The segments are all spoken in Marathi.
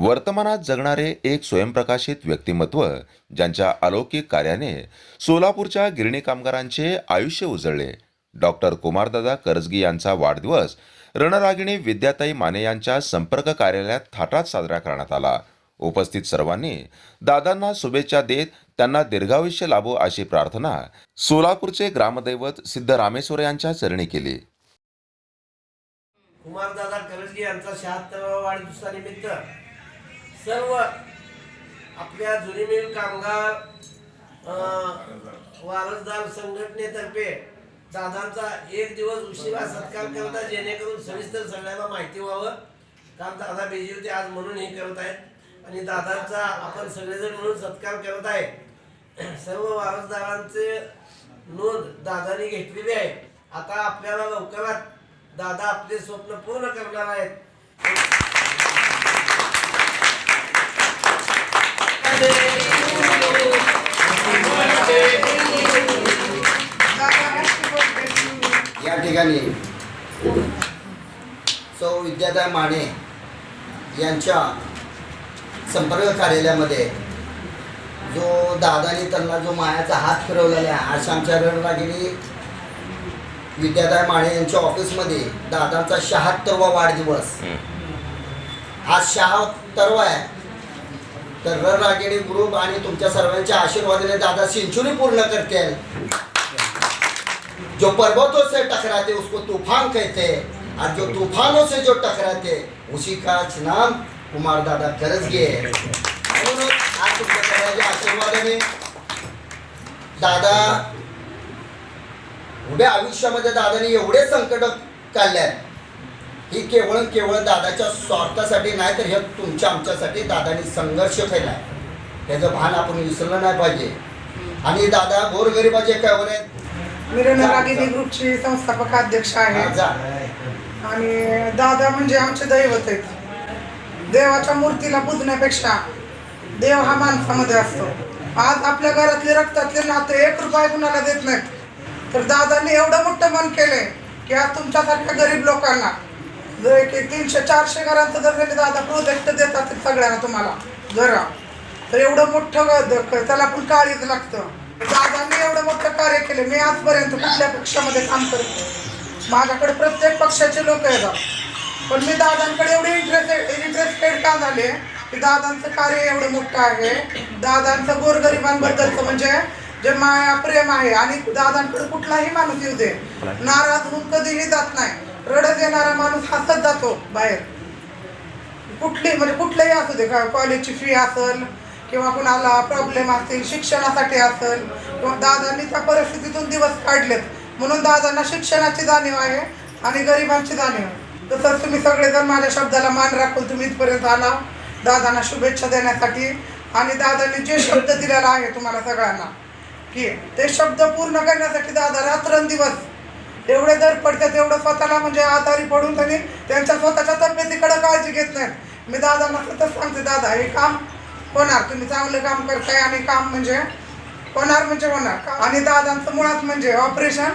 वर्तमानात जगणारे एक स्वयंप्रकाशित व्यक्तिमत्व ज्यांच्या अलौकिक कार्याने सोलापूरच्या गिरणी कामगारांचे आयुष्य उजळले. डॉक्टर कुमारदादा करजगी यांचा वाढदिवस रणरागिणी विद्याताई माने यांच्या संपर्क कार्यालयात थाटात साजरा करण्यात आला. उपस्थित सर्वांनी दादांना शुभेच्छा देत त्यांना दीर्घायुष्य लाभो अशी प्रार्थना सोलापूरचे ग्रामदैवत सिद्ध रामेश्वर यांच्या चरणी केली. कुमारदादा करजगी यांचा शहात्तरावा वाढदिवसानिमित्त सर्व आपल्या जुनी मिल कामगार वारसदार संघटनेतर्फे दादांचा एक दिवस उशिरा सत्कार करता जेणेकरून सविस्तर सगळ्यांना माहिती व्हावं. कारण दादा बेजी होते आज म्हणून हे करत आहेत. आणि दादांचा आपण सगळेजण म्हणून सत्कार करत आहे. सर्व वारसदारांचे नोंद दादानी घेतलेली आहे. आता आपल्याला लवकरात दादा आपले स्वप्न पूर्ण करणार आहेत. ठिकाणी. सौ विद्यादाय माने यांच्या संपर्क कार्यालयामध्ये जो दादानी त्यांना जो मायाचा हात फिरवलेला आहे आज आमच्या रणरागिणी विद्यादाय माने यांच्या ऑफिसमध्ये दादांचा शहात्तरवा वाढदिवस. आज शहात्तरवा आहे. तर रणरागिणी ग्रुप आणि तुमच्या सर्वांच्या आशीर्वादाने दादा सेंचुरी पूर्ण करते जो पर्वतों से टकराते उसको तूफान कहते हैं। और जो तूफानों से जो टकराते उसी का नाम कुमार दादा करजगे है। म्हणून आज तुमच्या आशीर्वादाने दादा उभ्या आयुष्यामध्ये दादाने एवढे संकट काढल्यात ही केवळ केवळ दादाच्या स्वार्थासाठी नाही तर हे तुमच्या आमच्यासाठी दादाने संघर्ष केला त्याचं भान आपण विसरलं नाही पाहिजे. आणि दादा गोरगरिबाचे काय आहेत? मी रणरागिनी ग्रुपची संस्थापक अध्यक्ष आहे. आणि दादा म्हणजे आमचे दैवत आहेत. देवाच्या मूर्तीला पूजण्यापेक्षा देव हा माणसामध्ये असतो. आज आपल्या घरातले रक्तातले नाते एक रुपये कुणाला देत नाहीत. तर दादांनी एवढं मोठं मन केलंय की आज तुमच्यासारख्या गरीब लोकांना जर एक तीनशे चारशे घरांचं जर त्यांनी दादा प्रोजेक्ट देतात सगळ्यांना तुम्हाला घरा तर एवढं मोठं त्याला पण काळीच लागतं. दादांनी एवढं मोठं कार्य केलं मी आजपर्यंत कुठल्या पक्षामध्ये काम करत माझ्याकडे प्रत्येक पक्षाचे लोक येतात पण मी दादांकडे एवढे इंटरेस्ट इंटरेस्टेड का झाले की दादांचं कार्य एवढं मोठं आहे. दादांचं गोरगरिबांबद्दलचं म्हणजे जे माया प्रेम आहे आणि दादांकडे कुठलाही माणूस येऊ दे नाराज होऊन कधीही जात नाही. रडत येणारा माणूस हसत जातो बाहेर. कुठली म्हणजे कुठलंही असू दे का कॉलेजची फी असेल किंवा कुणाला प्रॉब्लेम असतील शिक्षणासाठी असेल किंवा दादांनी त्या परिस्थितीतून दिवस काढलेत. म्हणून दादांना शिक्षणाची जाणीव आहे आणि गरिबांची जाणीव आहे. तसंच तुम्ही सगळेजण माझ्या शब्दाला मान राखून तुम्ही इथपर्यंत आला. दादांना शुभेच्छा देण्यासाठी आणि दादांनी जे शब्द दिलेला आहे तुम्हाला सगळ्यांना की ते शब्द पूर्ण करण्यासाठी दादा रात्रंदिवस एवढे दर पडतात एवढं स्वतःला म्हणजे आजारी पडून त्यांनी त्यांच्या स्वतःच्या तब्येतीकडे काळजी घेत नाहीत. मी दादांना सतत सांगते दादा हे काम होणार. तुम्ही चांगलं काम करताय आणि काम म्हणजे होणार म्हणजे होणार. आणि दादांचं मुळात म्हणजे ऑपरेशन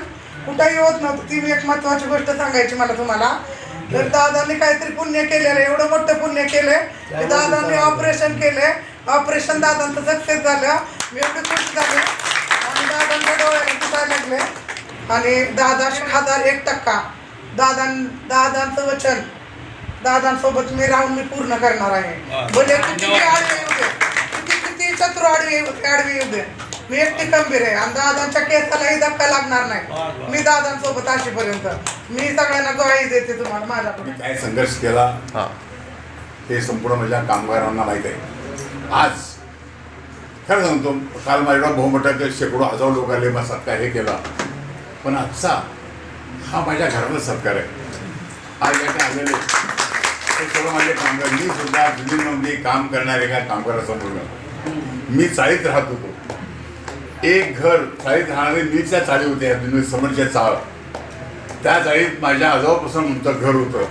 कुठंही होत नव्हतं. ती मी एक महत्वाची गोष्ट सांगायची मला तुम्हाला. तर दादांनी काहीतरी पुण्य केलेलं आहे. एवढं मोठं पुण्य केलंय की दादांनी ऑपरेशन केलंय. ऑपरेशन दादांचं सक्सेस झालं. मी एवढी खुश झाले. आणि दादांच्या डोळ्याला दिसायला लागले. आणि दादा हजार एक टक्का. दादां दादांचं वचन दादांसोबत मी राहून मी पूर्ण करणार आहे. भले किती आडवे येऊ दे. किती किती चतुर आडवे येऊ दे आडवे येऊ दे. मी एकटी खंबीर आहे. आणि दादांच्या केसालाही धक्का लागणार नाही. मी दादांसोबत अशीपर्यंत. मी सगळ्यांना ग्वाही देते तुम्हाला माझ्याकडून. काय संघर्ष केला? हे. संपूर्ण माझ्या कामगारांना माहीत आहे. आज खरं सांगतो काल माझ्या बहुमोठा शेकडो हजार लोक आले मग सत्कार हे केला. पण आजचा हा माझ्या घरातला सत्कार आहे. आज याने आलेले ते सर्व माझे कामगार मी सुद्धा दिल्लीमध्ये काम करणार एका कामगारासमोर मी चाळीत राहत होतो. एक घर चाळीत राहणारे मीच त्या चाळी होते या समोरच्या चाळ. त्या चाळीत माझ्या आजोबापासून आमचं घर होतं.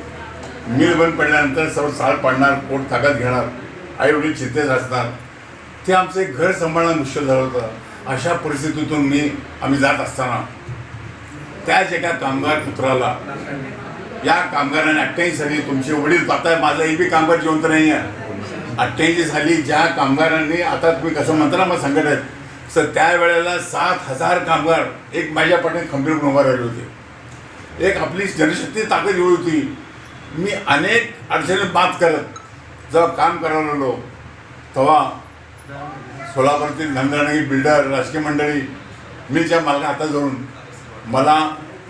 मिल बंद पडल्यानंतर सर्व चाळ पडणार पोट ताकद घेणार आई वडील चिंतेत असणार. ते आमचं एक घर सांभाळणं मुश्किल झालं होतं. अशा परिस्थितीतून मी आम्ही जात असताना त्याच एका कामगार पुत्राला या कामगाराने अठ्ठ्याऐंशी साली तुमचे वडील आता माझा एक बी कामगार जिवंत नाही आहे. अठ्ठ्याऐंशी साली ज्या कामगारांनी आता तुम्ही कसं म्हणता ना मग संघटनेत सर त्यावेळेला सात हजार कामगार एक माझ्या पाठीने खंबीर उभा राहिले होते. एक आपली जनशक्ती ताकद एवढी होती. मी अनेक अडचणी मात करत जेव्हा काम करायला लागलो तेव्हा सोलापूरतील धंदाणी बिल्डर राजकीय मंडळी मिलच्या मालका हातात जाऊन मला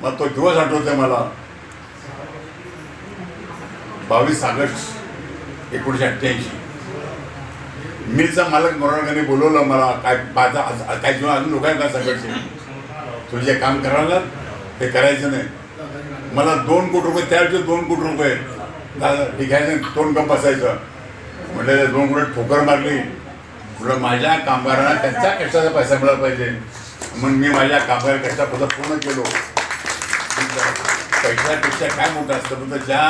मग तो दिवस आठवतोय मला. बावीस ऑगस्ट एकोणीसशे अठ्ठ्याऐंशी. मिलचा मालक मोराळकाने बोलवलं मला काय माझा काय जीवन अजून लोकांना संघर्ष आहे. तुम्ही जे काम करायला ते करायचं नाही. मला दोन कोटी रुपये त्यावेळेचे दोन कोटी रुपये. दादा ठीक आहे दोन कप बसायचं. म्हटलं दोन कोटी ठोकर मारली. म्हटलं माझ्या कामगारांना त्यांच्या कष्टाचा पैसा मिळाला पाहिजे. म्हणून मी माझ्या कामगार कष्टापुरतं पूर्ण केलो. पैशापेक्षा काय मोठं असतं? पण ज्या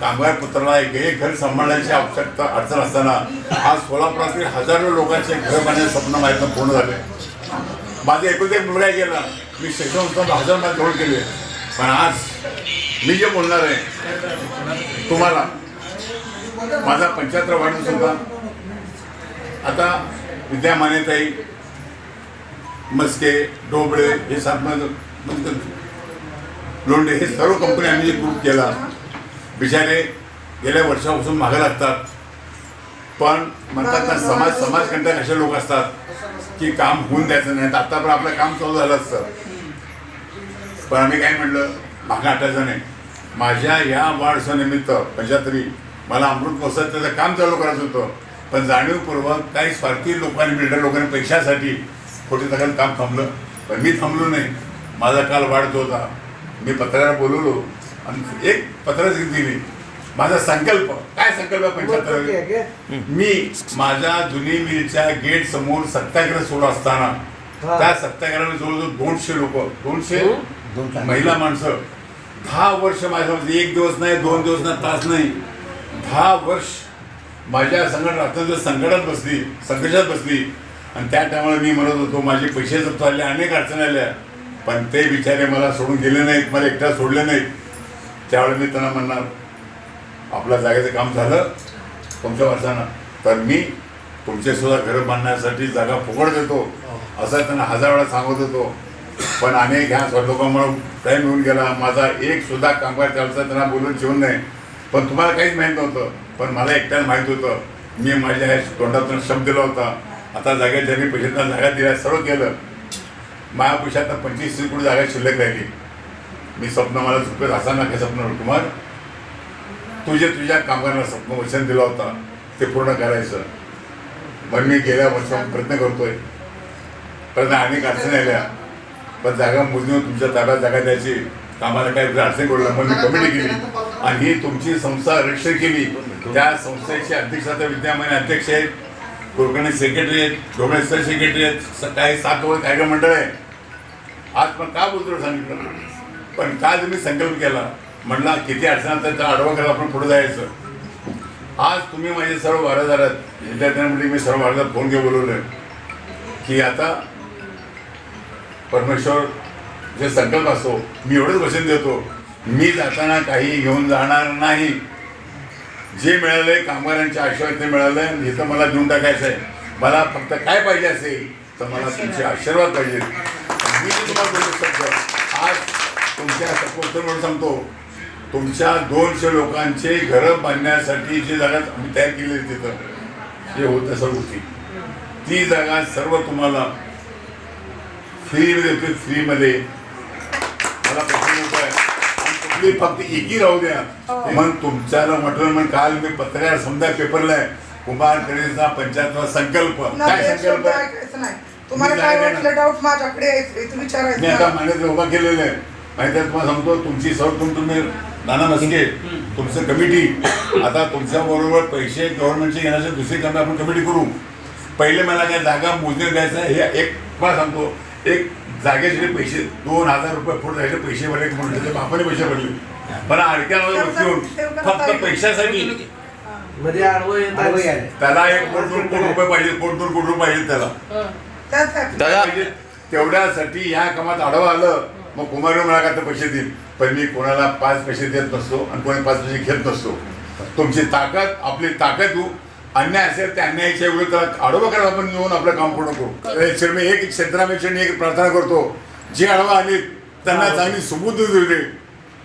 कामगार पुत्राला एक एक घर सांभाळण्याची आवश्यकता अडचण असताना आज सोलापुरातील हजारो लोकांचे घर बांधण्याचे स्वप्न माझ्यातनं पूर्ण झाले माझे एकूण एक मुलगा गेला. मी शिक्षण संस्था हजार माझ्या जोड केले. पण आज मी जे बोलणार आहे तुम्हाला माझा पंच्याहत्तर वाढदिवस होता. आता विद्या मानेताई मस्के डोबळे हे सात म्हणजे लोंढे हे सर्व कंपनी आम्ही जे ग्रुप केला बिचारे गेल्या वर्षापासून मागं लागतात. पण म्हणतात ना समाज समाजकंटक असे लोक असतात की काम होऊन द्यायचं नाही. तर आता पण आपलं काम चालू झालं असतं. पण आम्ही काय म्हणलं मागं हटायचं नाही. माझ्या या वाढदिवसानिमित्त पंच्याहत्तरी मला अमृत महोत्सवात त्याचं काम चालू करायचं होतं. पण जाणीवपूर्वक काही स्वार्थी लोकांनी बिल्डर लोकांनी पैशासाठी खोटी तक्रार काम थांबलं. पण मी थांबलो नाही. माझा काल वाढत होता. मी पत्रकार बोलवलो आणि एक पत्रच दिली. माझा संकल्प काय संकल्प पंच्याहत्तर मी माझ्या जुनी मिलच्या गेट समोर सत्याग्रह सुरू असताना त्या सत्याग्रहाला जवळजवळ दोनशे लोक दोनशे महिला माणसं. दहा वर्ष माझ्यामध्ये एक दिवस नाही दोन दिवस नाही तास नाही. दहा वर्ष माझ्या संकट रात्र संकटात बसली संघर्षात बसली. आणि त्या टायमाला मी म्हणत होतो माझे पैसे जप्त झाले अनेक अडचणी आल्या. पण ते बिचारे मला सोडून गेले नाहीत मला एकट्या सोडले नाहीत. त्यावेळेला मी त्यांना म्हणणार आपल्या जागेचं काम झालं तुमच्या वर्षानं. तर मी तुमचे सुद्धा घरं बांधण्यासाठी जागा फुकट देतो असं त्यांना हजार वेळा सांगत होतो. पण अनेक ह्या स्वलोकांमुळे टाईम होऊन गेला. माझा एक सुद्धा कामगार त्यावेळेचा त्यांना बोलून ठेवून नाही. पण तुम्हाला काहीच माहीत नव्हतं पण मला एकट्याला माहीत होतं. मी माझ्या ह्या तोंडातून शब्द दिला होता. आता जागेत ज्यांनी पैशांना जागा दिल्या सर्व केलं. माझ्या पैशात पंचवीस तीस कोटी जागा शिल्लक राहिली? मी स्वप्न मला चुकत असताना काय स्वप्न कुमार तुझे तुझ्या कामगारांना स्वप्न वचन दिलं होता ते पूर्ण करायचं. मग मी गेल्या वर्षात प्रयत्न करतोय. परत अनेक अडचणी आल्या. पण जागा मोजणी तुमच्या ताब्यात जागा द्यायची. आम्हाला काही अडचण पडलं? पण मी कमिटी केली. आणि ही तुमची संस्था रजिस्टर केली. त्या संस्थेचे अध्यक्ष आता विद्यमान अध्यक्ष आहेत. कुलकर्णी सेक्रेटरी आहेत डोबळे सेक्रेटरी आहेत काही सात वर कार्यक्रम मंडळ आहे. आज पण का बोलतो सांगितलं? पण काल तुम्ही संकल्प केला? म्हणला किती अडचण तर आडवा करत आपण पुढे जायचं. आज तुम्ही माझे सर्व वारदारात विद्यार्थ्यांमध्ये मी सर्व वारसदार फोन घेऊन आहे की आता परमेश्वर जे संकल्प असतो मी एवढंच वचन देतो. मी जाताना काही घेऊन जाणार नाही. जे मिळालंय कामगारांच्या आशीर्वाद ते मिळालंय इथं मला देऊन टाकायचं आहे. मला फक्त काय पाहिजे असेल तर मला तुमचे आशीर्वाद पाहिजे. मी तुम्हाला बोलू शकतो आज तुमच्या सपोर्ट म्हणून सांगतो तुमच्या दोनशे लोकांचे घरं बांधण्यासाठी जी जागा आम्ही तयार केली आहे तिथं जे होतं सर्व होती ती जागा सर्व तुम्हाला फ्रीमध्ये देतो फ्रीमध्ये आहे कुठली फक्त एकी राहू द्या. मग तुमच्याला म्हटलं मग काल मी पत्रकार समजा पेपरला आहे कुमार कडेचा पंचायतचा संकल्प. काय संकल्प? तुम्हाला काय वाटलं डाऊट माझ्याकडे मी आता उभा केलेलं आहे. माहिती आहे तुम्हाला सांगतो तुमची सर्व तुम तुम्ही नाना मस्के तुमचं कमिटी आता तुमच्या बरोबर पैसे गव्हर्नमेंटचे घेण्याची दुसरी कमी आपण कमिटी करू. पहिले मला काय जागा मोजणी द्यायचं हे एक मला सांगतो. एक जागेचे पैसे दोन हजार रुपये फूट जायचे पैसे भरले म्हणून बापाने पैसे भरले. बसली होऊन फक्त पैशासाठी. मध्ये आडवं येतात त्याला एक कोट दोन कोटी रुपये पाहिजे कोट दोन कोटी रुपये पाहिजे त्याला. म्हणजे तेवढ्यासाठी ह्या कामात आडवं आलं मग कुमार मला का तर पैसे देईल पण मी कोणाला पाच पैसे देत नसतो आणि कोणी पाच पैसे घेत नसतो. तुमची ताकद आपली ताकद अन्याय असेल त्या अन्यायाच्या विरोधात आडोबा करा आपण येऊन आपलं काम पूर्ण करू. मी एक क्षेत्रापेक्षा मी एक प्रार्थना करतो. जे आडवा आले त्यांना चांगली सुबुद्धी देऊ दे.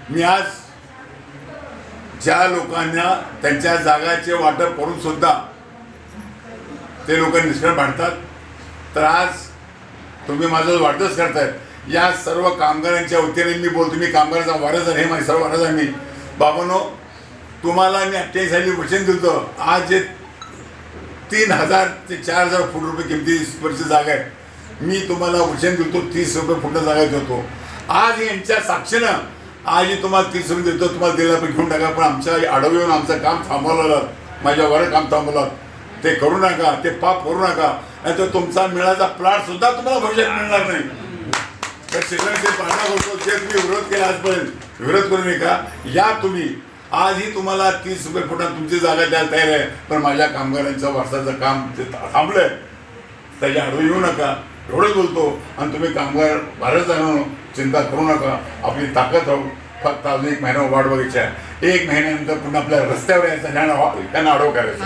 मी आज ज्या लोकांना त्यांच्या जागाचे वाटप करून सुद्धा ते लोक निष्कर्ष भांडतात तर आज तुम्ही माझं वाढतच करतायत. या सर्व कामगारांच्या वतीने मी बोलतो. मी कामगाराचा वारस आहे हे माझे सर्व वारस आहे मी. बाबांनो तुम्हाला मी अठ्ठावीस साली वचन दिलं आज जे तीन हजार ते चार हजार फूट रुपये किमती स्पर्श जागा आहे मी तुम्हाला वचन देतो तीस रुपये फुट जागा देतो. आज यांच्या साक्षीनं आज तुम्हाला तीस रुपये देतो तुम्हाला दिला पण घेऊन टाका पण आमच्या आडव येऊन आमचं काम थांबवलं माझ्या वर काम थांबवलं ते करू नका ते पाप करू नका. नाही तर तुमचा मिळाचा प्लॉट सुद्धा तुम्हाला भविष्यात मिळणार नाही. तर शिक्षण जे पाहणार होतो ते तुम्ही विरोध केला आजपर्यंत विरोध करू नका. या तुम्ही आजही तुम्हाला तीस रुपये फुटात तुमची जागा द्यायला तयार आहे. पण माझ्या कामगारांचं वर्षाचं काम ते थांबलंय. त्याच्या आडवं येऊ नका. एवढंच बोलतो. आणि तुम्ही कामगार भारत जाणं चिंता करू नका. आपली ताकद राहू. फक्त अजून एक महिना वाट बघायची आहे. एक महिन्यानंतर पुन्हा आपल्या रस्त्यावर यायचं त्यांना अडव करायचं